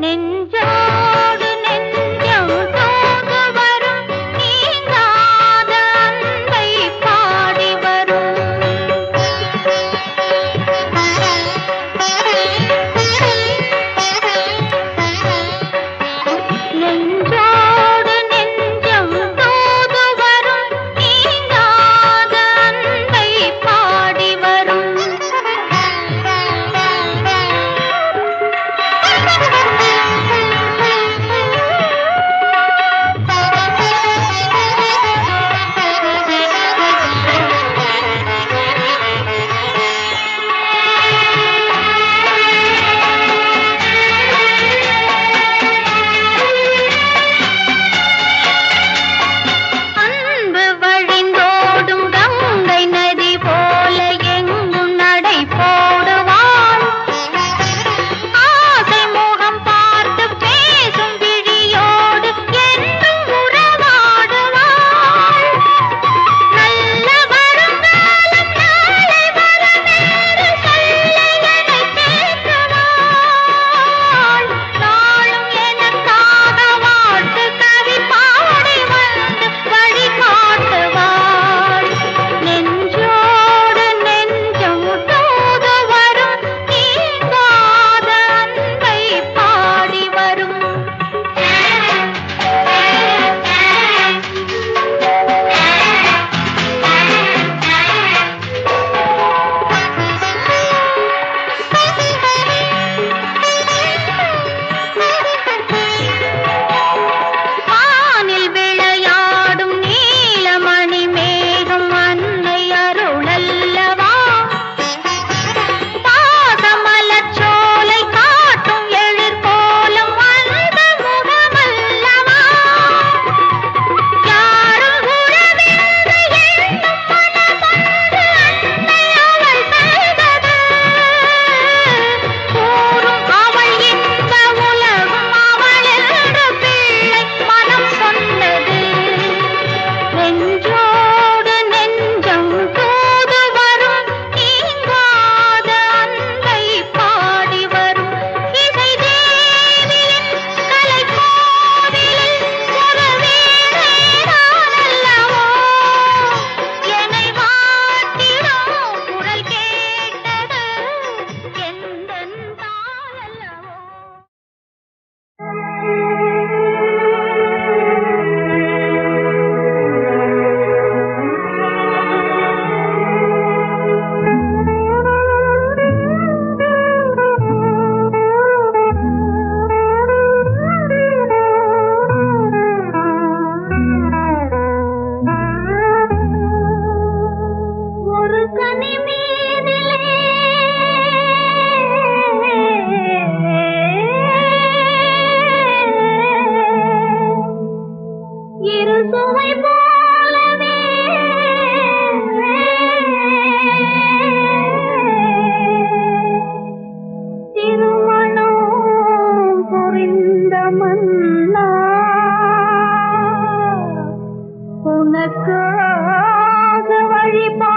நெஞ்சா Padre,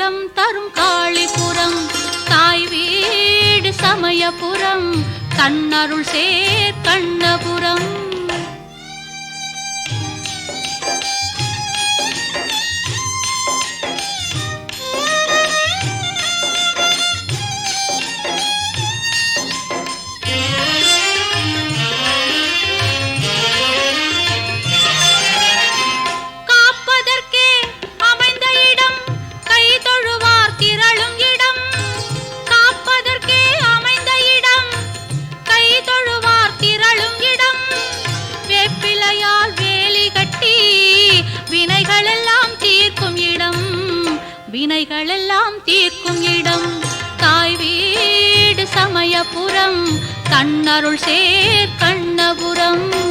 நலம் தரும் காளிபுரம் தாய் வீடு சமயபுரம் தன்னருள் சேர் கண்ணபுரம். குறைகளெல்லாம் தீர்க்கும் இடம். தாய் வீடு சமயபுரம். தன்னருள் சேர் கண்ணபுரம்.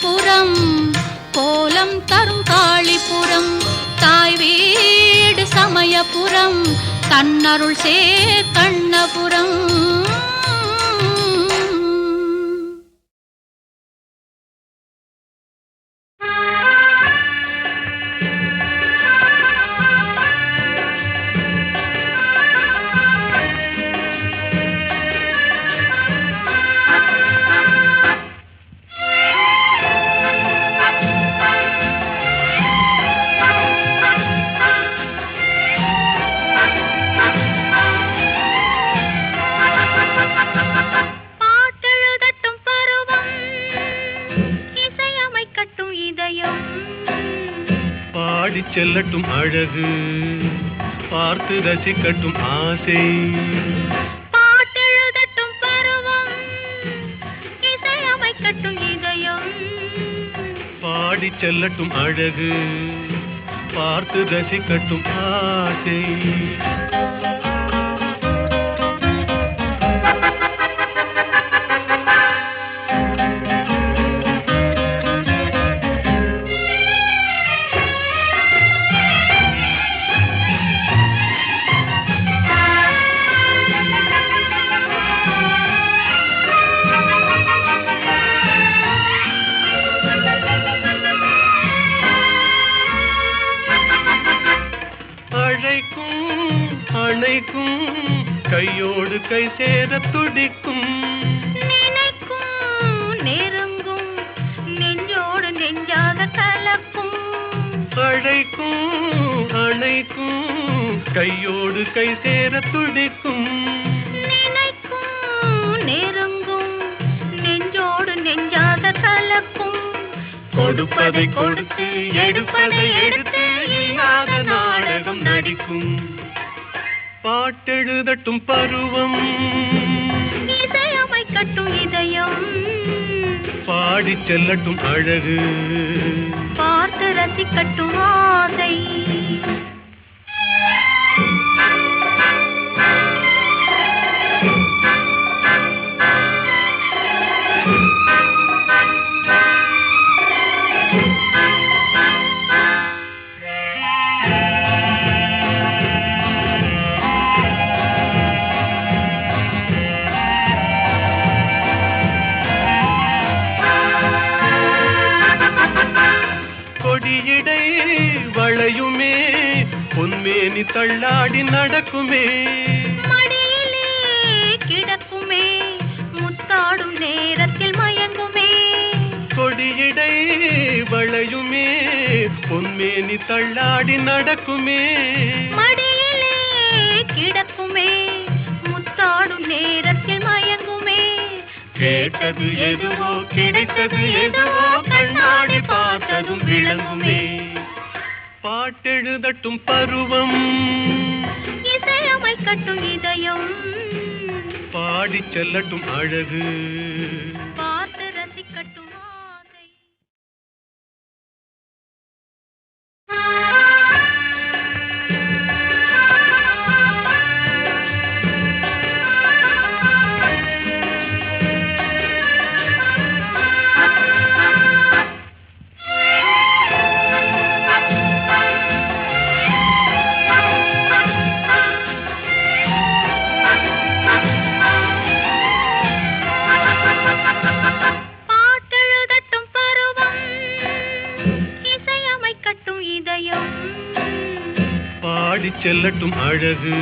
காளிபுரம் கோலம் தரும் காளிபுரம் தாய் வீடு சமயபுரம் தன்னருள் சே கண்ணபுரம். செல்லட்டும் அழகு. பார்த்து ரசிக்கட்டும் ஆசை. பாட்டெழுதட்டும் பருவம். இசையமைக்கட்டும் இதயம். பாடி செல்லட்டும் அழகு. பார்த்து ரசிக்கட்டும் ஆசை. கையோடு கை சேர துடிக்கும். நெருங்கும் நெஞ்சோடு நெஞ்சாக கலக்கும். கொடுப்பதை கொடுத்து எடுப்பதை எடுத்து நாடகம் நடிக்கும். பாட்டெழுதட்டும் பருவம். இசையமைக்கட்டும் இதயம். பாடி செல்லட்டும் அழகு. பார்த்து ரசிக்கட்டும் ஆசை. Thank you. தள்ளாடி நடக்குமே. மடியிலே கிடக்குமே. முத்தாடும் நேரத்தில் மயங்குமே. கேட்டது எதுவோ கிடைத்தது எதுவோ கண்ணாடி பார்த்ததும் விளங்குமே. பாட்டெழுதட்டும் பருவம். ரசிக்கட்டும் இதயம். பாடிச் செல்லட்டும் அழகு. செல்லட்டும் அழகு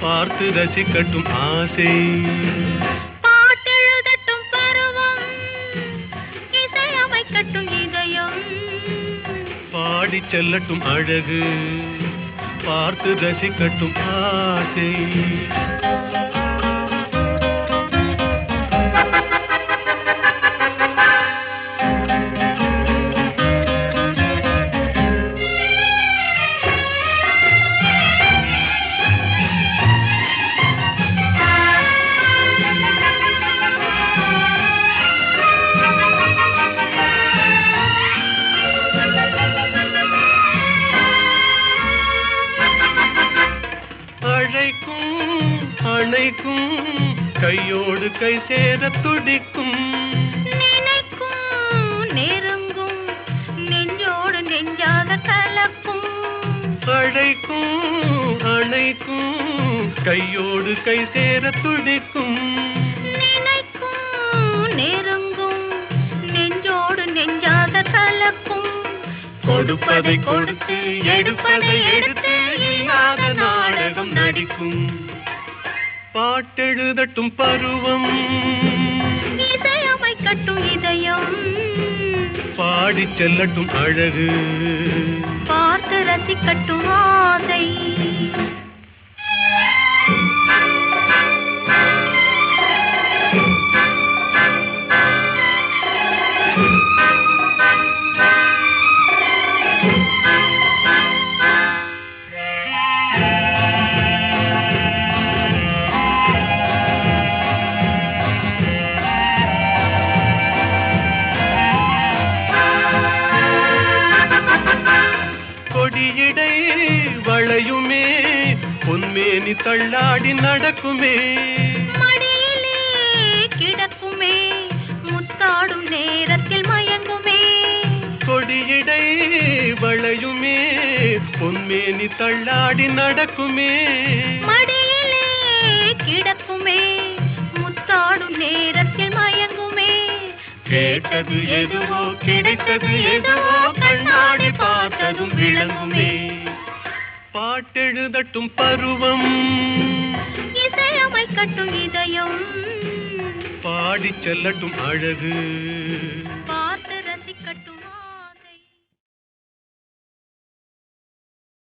பார்த்து ரசிக்கட்டும் ஆசை. பாட்டெழுதட்டும் பருவம் இசையமைக்கட்டும் இதயம். பாடிச் செல்லட்டும் அழகு பார்த்து ரசிக்கட்டும் ஆசை. கையோடு கை சேர துடிக்கும். நினைக்கும் நெருங்கும் நெஞ்சோடு நெஞ்சாக கலக்கும். அழைக்கும் அணைக்கும் கையோடு கை சேர துடிக்கும். நெருங்கும் நெஞ்சோடு நெஞ்சாக கலக்கும். கொடுப்பதை கொடுத்து எடுப்பதை எடுத்து நாடகம் நடிக்கும். பாட்டெழுதட்டும் பருவம். இசையமைக்கட்டும் இதயம். பாடிச் செல்லட்டும் அழகு. பார்த்து ரசிக்கட்டும் ஆசை. தள்ளாடி நடக்குமே. மடியிலே கிடக்குமே. முத்தாடும் நேரத்தில் மயங்குமே. கேட்டது எதுவோ கிடைத்தது எதுவோ கண்ணாடி பார்த்ததும் விளங்குமே. பாட்டெழுதட்டும் பருவம். இசையமைக்கட்டும் இதயம். பாடிச் செல்லட்டும் அழகு.